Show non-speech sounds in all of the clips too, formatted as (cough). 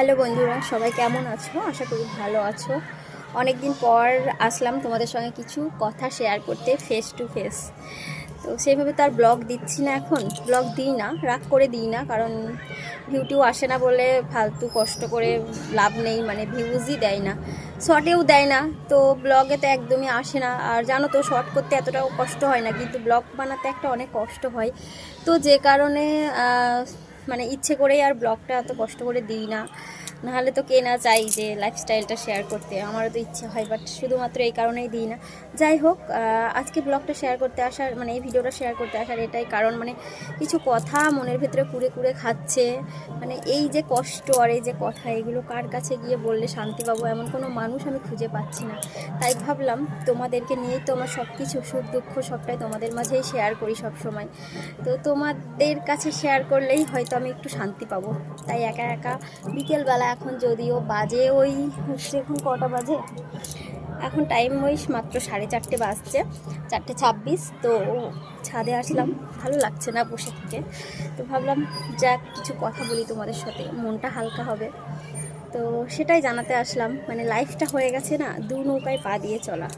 Hello বন্ধুরা, সবাই কেমন আছো? আশা করি ভালো আছো। অনেক দিন পর আসলাম তোমাদের সঙ্গে কিছু কথা শেয়ার করতে ফেস টু ফেস তো সেইভাবে তো আর ব্লগ দিচ্ছি না এখন। ব্লগ দিই না, রাগ করে দিই না, কারণ ভিউটিও আসে না বলে ফালতু কষ্ট করে লাভ নেই মানে ভিউজই দেয় না। শর্টেও দেয় না, তো ব্লগে তো একদমই আসে না। আর জানো তো শর্ট করতে এতটাও কষ্ট হয় না, কিন্তু ব্লগ বানাতে একটা অনেক কষ্ট হয়। তো যে কারণে মানে ইচ্ছে করেই আর ব্লগটা এত কষ্ট করে দিই না। নাহলে তো কে না চাই যে লাইফস্টাইলটা শেয়ার করতে। আমারও তো ইচ্ছে হয় বাট শুধুমাত্র এই কারণেই দিই না। যাই হোক আজকে ব্লগটা শেয়ার করতে আসার মানে এই ভিডিওটা শেয়ার করতে আসার এটাই কারণ মানে কিছু কথা মনের ভেতরে কুড়ে কুড়ে খাচ্ছে। মানে এই যে কষ্ট আর এই যে কথা, এগুলো কার কাছে গিয়ে বললে শান্তি পাবো এমন কোনো মানুষ আমি খুঁজে পাচ্ছি না। তাই ভাবলাম, তোমাদেরকে নিয়েই তো আমার সব কিছু সুখ দুঃখ সবটাই তোমাদের মাঝেই শেয়ার করি সব সময় তো তোমাদের কাছে শেয়ার করলেই হয়তো আমি একটু শান্তি পাবো। তাই একা একা বিকেলবেলা এখন যদিও বাজে ওই হচ্ছে এখন কটা বাজে? এখন টাইম ওই মাত্র সাড়ে চারটে বাজছে, চারটে ছাব্বিশ, তো ছাদে আসলাম। ভালো লাগছে না বসে থেকে। তো ভাবলাম যাক, কিছু কথা বলি তোমাদের সাথে। মনটা হালকা হবে। তো সেটাই জানাতে আসলাম। মানে লাইফটা হয়ে গেছে না, দু নৌকায় পা দিয়ে চলা।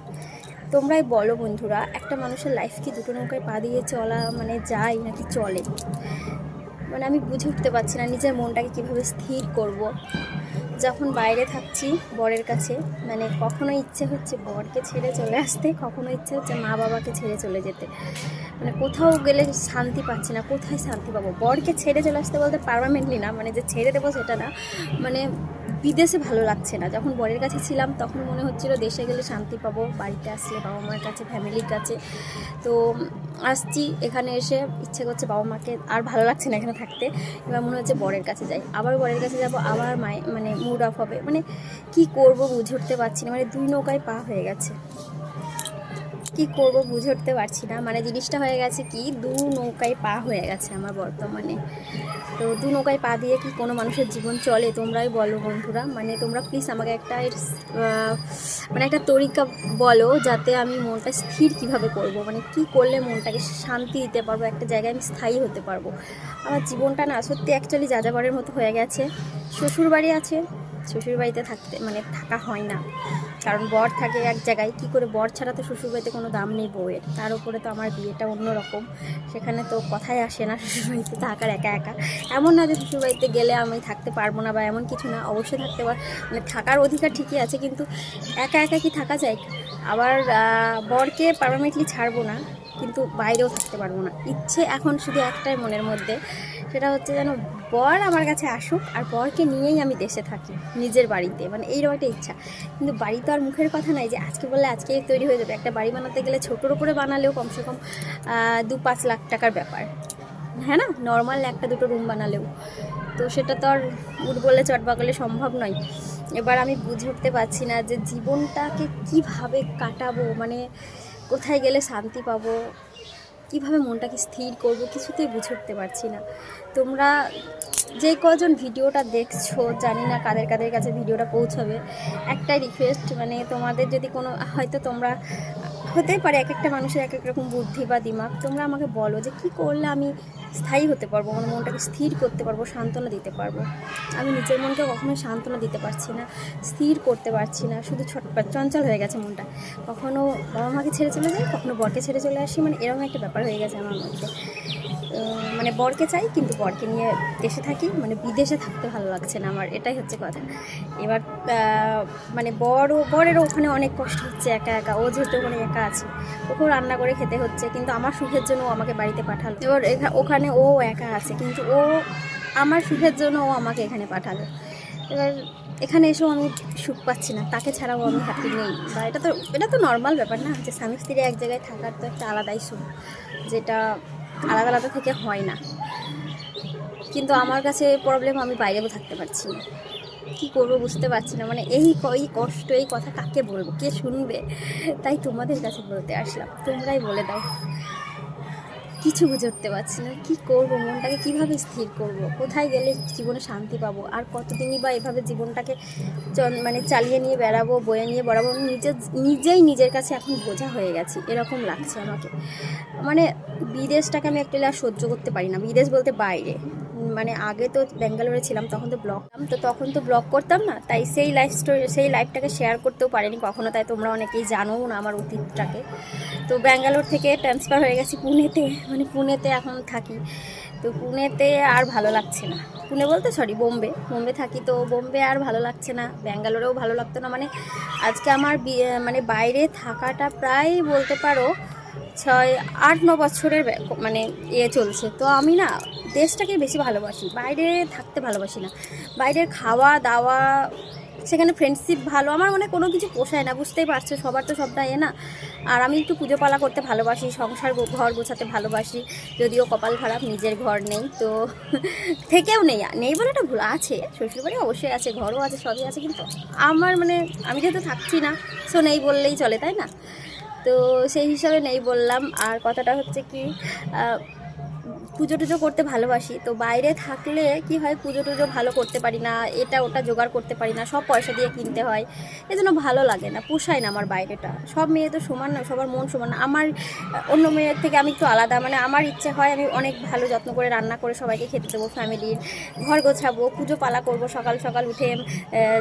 তোমরাই বলো বন্ধুরা, একটা মানুষের লাইফ কি দুটো নৌকায় পা দিয়ে চলা মানে যায় নাকি চলে? মানে আমি বুঝে উঠতে পারছি না নিজের মনটাকে কীভাবে স্থির করব। যখন বাইরে থাকছি বরের কাছে মানে কখনো ইচ্ছে হচ্ছে বরকে ছেড়ে চলে আসতে, কখনো ইচ্ছে হচ্ছে মা বাবাকে ছেড়ে চলে যেতে। মানে কোথাও গেলে শান্তি পাচ্ছি না, কোথায় শান্তি পাবো? বরকে ছেড়ে চলে আসতে বলতে পারমানেন্টলি না মানে যে ছেড়ে দেবো সেটা না। মানে বিদেশে ভালো লাগছে না। যখন বরের কাছে ছিলাম তখন মনে হচ্ছিল দেশে গেলে শান্তি পাবো, বাড়িতে আসলে বাবা মার কাছে, ফ্যামিলির কাছে। তো আসছি এখানে এসে, ইচ্ছে করছে বাবা মাকে আর ভালো লাগছে না এখানে থাকতে। এবার মনে হচ্ছে বরের কাছে যাই। আবার বরের কাছে যাব, আবার মায়ে মানে মুড অফ হবে। মানে কি করব বুঝে উঠতে পারছি না। মানে দুই নৌকায় পা হয়ে গেছে। কি করব বুঝে উঠতে পারছি না। মানে জিনিসটা হয়ে গেছে কি, দু নৌকায় পা হয়ে গেছে আমার বর্তমানে। তো দু নৌকায় পা দিয়ে কি কোনো মানুষের জীবন চলে তোমরাই বলো বন্ধুরা। মানে তোমরা প্লিজ আমাকে একটা মানে একটা তরিকা বলো যাতে আমি মনটা স্থির কীভাবে করব। মানে কি করলে মনটাকে শান্তি দিতে পারব, একটা জায়গায় আমি স্থায়ী হতে পারব। আমার জীবনটা না সত্যি অ্যাকচুয়ালি যাযাবরের মতো হয়ে গেছে। শ্বশুর বাড়ি আছে শ্বশুর বাড়িতে থাকতে মানে থাকা হয় না। কারণ বর থাকে এক জায়গায়, কি করে বর ছাড়া তো শ্বশুরবাড়িতে কোনো দাম নেই বউয়ের? তার উপরে তো আমার বিয়েটা অন্যরকম সেখানে তো কথাই আসে না শ্বশুরবাড়িতে থাকার একা একা। এমন না যে শ্বশুরবাড়িতে গেলে আমি থাকতে পারব না বা এমন কিছু না, অবশ্যই থাকতে পার মানে থাকার অধিকার ঠিকই আছে, কিন্তু একা একা কি থাকা যায়? আবার বরকে পারমানেন্টলি ছাড়বো না, কিন্তু বাইরেও থাকতে পারব না। ইচ্ছে এখন শুধু একটাই মনের মধ্যে, সেটা হচ্ছে যেন বর আমার কাছে আসুক আর বরকে নিয়েই আমি দেশে থাকি, নিজের বাড়িতে। মানে এইরকম একটা ইচ্ছা। কিন্তু বাড়ি তো আর মুখের কথা নাই যে আজকে বললে আজকে তৈরি হয়ে যাবে। একটা বাড়ি বানাতে গেলে ছোটোর উপরে বানালেও কমসে কম দু পাঁচ লাখ টাকার ব্যাপার। হ্যাঁ না? নর্মাল একটা দুটো রুম বানালেও। তো সেটা তো আর উঠ বললে চট বাগলে সম্ভব নয়। এবার আমি বুঝে উঠতে পারছি না যে জীবনটাকে কীভাবে কাটাবো মানে কোথায় গেলে শান্তি পাবো। কীভাবে মনটাকে স্থির করব কিছুতেই বুঝে উঠতে পারছি না। তোমরা যে কজন ভিডিওটা দেখছ, জানি না কাদের কাদের কাছে ভিডিওটা পৌঁছাবে, একটাই রিকোয়েস্ট মানে তোমাদের যদি কোনো, হয়তো তোমরা হতেই পারে এক একটা মানুষের এক এক রকম বুদ্ধি বা দিমাগ। তোমরা আমাকে বলো যে কি করলে আমি স্থায়ী হতে পারব, আমার মনটাকে স্থির করতে পারব, সান্ত্বনা দিতে পারব। আমি নিজের মনকে কখনোই সান্ত্বনা দিতে পারছি না, স্থির করতে পারছি না, শুধু ছটপট চঞ্চল হয়ে গেছে মনটা। কখনও বাবা মাকে ছেড়ে চলে যায় কখনও বরকে ছেড়ে চলে আসি মানে এরকম একটা ব্যাপার হয়ে গেছে আমার মধ্যে। মানে বরকে চাই, কিন্তু বরকে নিয়ে দেশে থাকি মানে বিদেশে থাকতে ভালো লাগছে না আমার, এটাই হচ্ছে কথা। এবার মানে বড় বরেরও ওখানে অনেক কষ্ট হচ্ছে একা একা, ও যেহেতু ওখানে একা আছে, ওকেও রান্না করে খেতে হচ্ছে, কিন্তু আমার সুখের জন্য ও আমাকে বাড়িতে পাঠালো। এবার ওখানে ও একা আছে, কিন্তু ও, আমার সুখের জন্য ও আমাকে এখানে পাঠালো। এবার এখানে এসেও আমি সুখ পাচ্ছি না, তাকে ছাড়াও আমি হ্যাপি নেই। বা এটা তো এটা তো নর্মাল ব্যাপার না, যে স্বামী স্ত্রী এক জায়গায় থাকার তো একটা আলাদাই সুখ, যেটা আলাদা আলাদা থেকে হয় না। কিন্তু আমার কাছে প্রবলেম আমি বাইরেও থাকতে পারছি না। কী করব বুঝতে পারছি না। মানে এই এই কষ্ট, এই কথা কাকে বলব? কে শুনবে? তাই তোমাদের কাছে বলতে আসলাম। তোমরাই বলে দাও। কিছু বুঝে উঠতে পারছি না। কী করব? মনটাকে কীভাবে স্থির করব? কোথায় গেলে জীবনে শান্তি পাবো? আর কতদিনই বা এভাবে জীবনটাকে মানে চালিয়ে নিয়ে বেড়াবো, বয়ে নিয়ে বেড়াবো? নিজে নিজেই নিজের কাছে এখন বোঝা হয়ে গেছি। এরকম লাগছে আমাকে। মানে বিদেশটাকে আমি একটা সহ্য করতে পারি না। বিদেশ বলতে বাইরে। মানে আগে তো ব্যাঙ্গালোরে ছিলাম, তখন তো ব্লগ তো তখন তো ব্লগ করতাম না, তাই সেই লাইফ স্টোরি সেই লাইফটাকে শেয়ার করতেও পারিনি কখনো, তাই তোমরা অনেকেই জানো না আমার অতীতটাকে। তো ব্যাঙ্গালোর থেকে ট্রান্সফার হয়ে গেছি পুনেতে মানে পুনেতে এখন থাকি। তো পুনেতে আর ভালো লাগছে না। পুনে বলতে সরি বোম্বে। বোম্বে থাকি তো বোম্বে আর ভালো লাগছে না। ব্যাঙ্গালোরেও ভালো লাগতো না মানে আজকে আমার মানে বাইরে থাকাটা প্রায় বলতে পারো ছয়, আট, ন বছরের মানে ইয়ে চলছে। তো আমি না দেশটাকে বেশি ভালোবাসি। বাইরে থাকতে ভালোবাসি না। বাইরের খাওয়া, দাওয়া, সেখানে ফ্রেন্ডশিপ ভালো, আমার মনে কোনো কিছু পোষায় না। বুঝতেই পারছ, সবার তো সবটা এ না। আর আমি একটু পুজো পালা করতে ভালোবাসি, সংসার ঘর গোছাতে ভালোবাসি, যদিও কপাল খারাপ, নিজের ঘর নেই। তো (laughs) থেকেও নেই। নেই বলে একটা ভুল আছে, শ্বশুরবাড়ি অবশ্যই আছে, ঘরও আছে, সবই আছে, কিন্তু আমার মানে আমি যেহেতু থাকছি না সো নেই বললেই চলে, তাই না? তো সেই হিসাবে নেই বললাম। আর কথাটা হচ্ছে কি পুজো টুজো করতে ভালোবাসি। তো বাইরে থাকলে কি হয় পুজো টুজো ভালো করতে পারি না, এটা ওটা জোগাড় করতে পারি না, সব পয়সা দিয়ে কিনতে হয়। এজন্য ভালো লাগে না, পোষায় না আমার বাইরেটা। সব মেয়ে তো সমান না, সবার মন সমান। আমার, অন্য মেয়ের থেকে আমি একটু আলাদা মানে আমার ইচ্ছে হয় আমি অনেক ভালো যত্ন করে রান্না করে সবাইকে খেতে দেবো, ফ্যামিলির। ঘর গোছাবো পুজো পালা করব, সকাল সকাল উঠে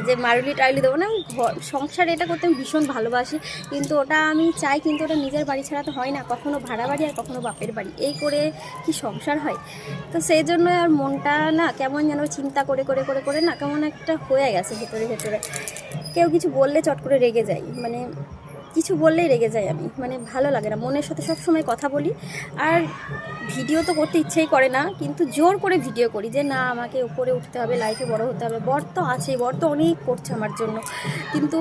যে মারুলি টারুলি দেবো, না ঘর, সংসারে এটা করতে আমি ভীষণ ভালোবাসি। কিন্তু ওটা আমি চাই, কিন্তু ওটা নিজের বাড়ি ছাড়া তো হয় না, কখনো ভাড়া বাড়ি আর কখনো বাপের বাড়ি। এই করে কি সংসার হয়। তো সেই জন্য আর মনটা না কেমন যেন চিন্তা করে করে করে করে না কেমন একটা হয়ে গেছে ভেতরে ভেতরে। কেউ কিছু বললে চট করে রেগে যায় মানে কিছু বললেই রেগে যাই আমি। মানে ভালো লাগে না। মনের সাথে সব সময় কথা বলি। আর ভিডিও তো করতে ইচ্ছেই করে না, কিন্তু জোর করে ভিডিও করি যে, না, আমাকে উপরে উঠতে হবে লাইফে বড় হতে হবে। বর তো আছে বর তো অনেক করছে আমার জন্য। কিন্তু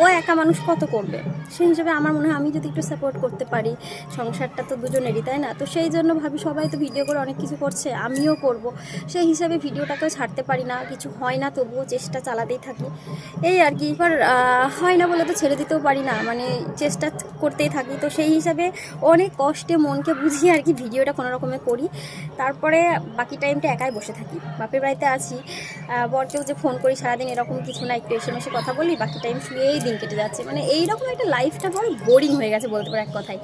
ও একা মানুষ কত করবে? সেই হিসেবে আমার মনে হয় আমি যদি একটু সাপোর্ট করতে পারি, সংসারটা তো দুজনেরই, তাই না? তো সেই জন্য ভাবি সবাই তো ভিডিও করে অনেক কিছু করছে, আমিও করব। সেই হিসাবে ভিডিওটাকেও ছাড়তে পারি না, কিছু হয় না, তবুও চেষ্টা চালাতেই থাকি। এই আর কি, এবার হয় না বলে তো ছেড়ে দিতেও পারি না। মানে চেষ্টা করতেই থাকি। তো সেই হিসাবে অনেক কষ্টে মনকে বুঝিয়ে আর কি ভিডিওটা কোনো রকমে করি। তারপরে বাকি টাইমটা একাই বসে থাকি। বাপের বাড়িতে আছি। বরকেও যে ফোন করি, সারাদিন এরকম কিছু না, একটু এসে মেসে কথা বলি, বাকি টাইম শুয়েই দিন কেটে যাচ্ছে। মানে এইরকম একটা লাইফটা বড় বোরিং হয়ে গেছে বলতে পারো এক কথায়।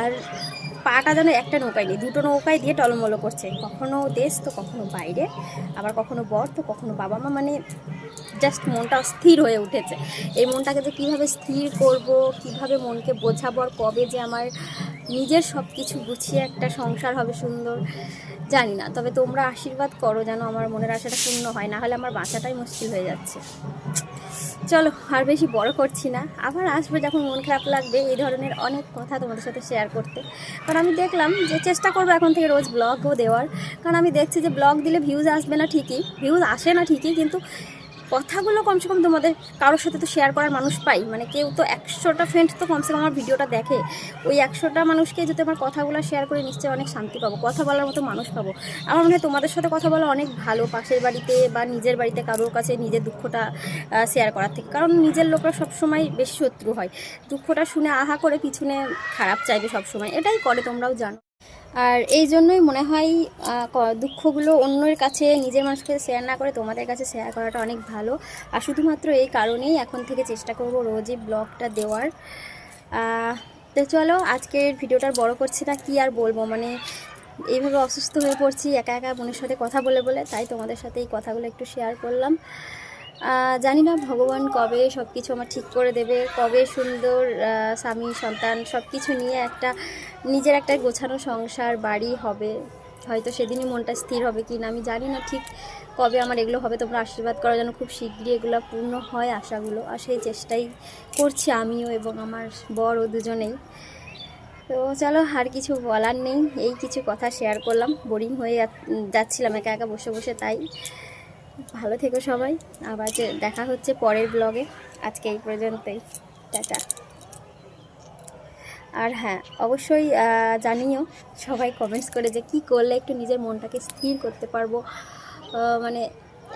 আর পাটা যেন একটা নৌকায় নেই, দুটো নৌকায় দিয়ে টলমলো করছে। কখনো দেশ তো কখনো বাইরে, আবার কখনো বর তো কখনো বাবা মা মানে জাস্ট মনটা স্থির হয়ে উঠেছে। এই মনটাকে যে কীভাবে স্থির করব, কীভাবে মনকে বোঝাবো আর কবে যে আমার নিজের সব কিছু গুছিয়ে একটা সংসার হবে সুন্দর, জানি না। তবে তোমরা আশীর্বাদ করো যেন আমার মনের আশাটা পূর্ণ হয়, না হলে আমার বাঁচাটাই মুশকিল হয়ে যাচ্ছে। চলো, আর বেশি বড় করছি না। আবার আসবে যখন মন খারাপ লাগবে, এই ধরনের অনেক কথা তোমাদের সাথে শেয়ার করতে। কারণ আমি দেখলাম যে চেষ্টা করব এখন থেকে রোজ ব্লগও দেওয়ার। কারণ আমি দেখছি যে ব্লগ দিলে ভিউজ আসবে না ঠিকই। ভিউজ আসে না ঠিকই, কিন্তু কথাগুলো কমসে কম তোমাদের কারোর সাথে তো শেয়ার করার মানুষ পাই। মানে কেউ তো একশোটা ফ্রেন্ড তো কমসে কম আমার ভিডিওটা দেখে। ওই একশোটা মানুষকে যদি আমার কথাগুলো শেয়ার করে নিশ্চয়ই অনেক শান্তি পাবো, কথা বলার মতো মানুষ পাবো। আমার মনে হয় তোমাদের সাথে কথা বলা অনেক ভালো পাশের বাড়িতে বা নিজের বাড়িতে কারোর কাছে নিজের দুঃখটা শেয়ার করার থেকে। কারণ নিজের লোকরা সবসময় বেশি শত্রু হয়। দুঃখটা শুনে আহা করে পিছনে খারাপ চাইবে সবসময়। এটাই করে তোমরাও জানো। আর এই জন্যই মনে হয় দুঃখগুলো অন্যের কাছে, নিজের মানুষকে শেয়ার না করে তোমাদের কাছে শেয়ার করাটা অনেক ভালো। আর শুধুমাত্র এই কারণেই এখন থেকে চেষ্টা করব রোজই ব্লগটা দেওয়ার। তো চলো, আজকের ভিডিওটার বড় করছি না কি আর বলব? মানে এইভাবে অসুস্থ হয়ে পড়ছি, একা একা বোনের সাথে কথা বলে বলে, তাই তোমাদের সাথে এই কথাগুলো একটু শেয়ার করলাম। জানি না ভগবান কবে সব কিছু আমার ঠিক করে দেবে, কবে সুন্দর স্বামী, সন্তান সব কিছু নিয়ে একটা নিজের একটা গোছানো সংসার, বাড়ি হবে। হয়তো সেদিনই মনটা স্থির হবে কি না আমি জানি না ঠিক কবে আমার এগুলো হবে। তোমরা আশীর্বাদ করার জন্য খুব শীঘ্রই এগুলো পূর্ণ হয় আশাগুলো, আর সেই চেষ্টাই করছি আমিও এবং আমার ও দুজনেই। তো চলো, আর কিছু বলার নেই, এই কিছু কথা শেয়ার করলাম। বোরিং হয়ে যাচ্ছিলাম, একা একা বসে বসে তাই। ভালো থেকো সবাই। আবার দেখা হচ্ছে পরের ব্লগে আজকে এই পর্যন্তই। টাটা। আর হ্যাঁ অবশ্যই জানিও, সবাই কমেন্টস করে যে কি করলে একটু নিজের মনটাকে স্থির করতে পারব। মানে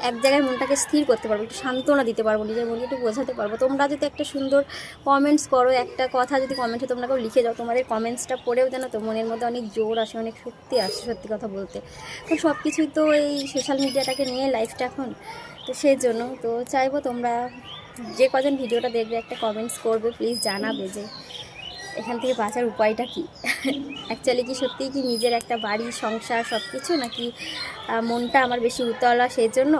এক জায়গায় মনটাকে স্থির করতে পারব, একটু সান্ত্বনা দিতে পারব, নিজের মনকে একটু বোঝাতে পারব। তোমরা যদি একটা সুন্দর কমেন্টস করো, একটা কথা যদি কমেন্টে তোমরা কেউ লিখে যাও, তোমাদের কমেন্টসটা পড়েও যেন তো মনের মধ্যে অনেক জোর আসে, অনেক শক্তি আসে সত্যি কথা বলতে। তো সব কিছুই তো এই সোশ্যাল মিডিয়াটাকে নিয়ে লাইফটা এখন, তো সেই জন্য তো চাইব তোমরা যে কজন ভিডিওটা দেখবে, একটা কমেন্টস করবে প্লিজ জানাবে যে এখান থেকে বাঁচার উপায়টা কি? অ্যাকচুয়ালি কি সত্যিই কি নিজের একটা বাড়ি, সংসার সব কিছু নাকি মনটা আমার বেশি উতলা সেই জন্য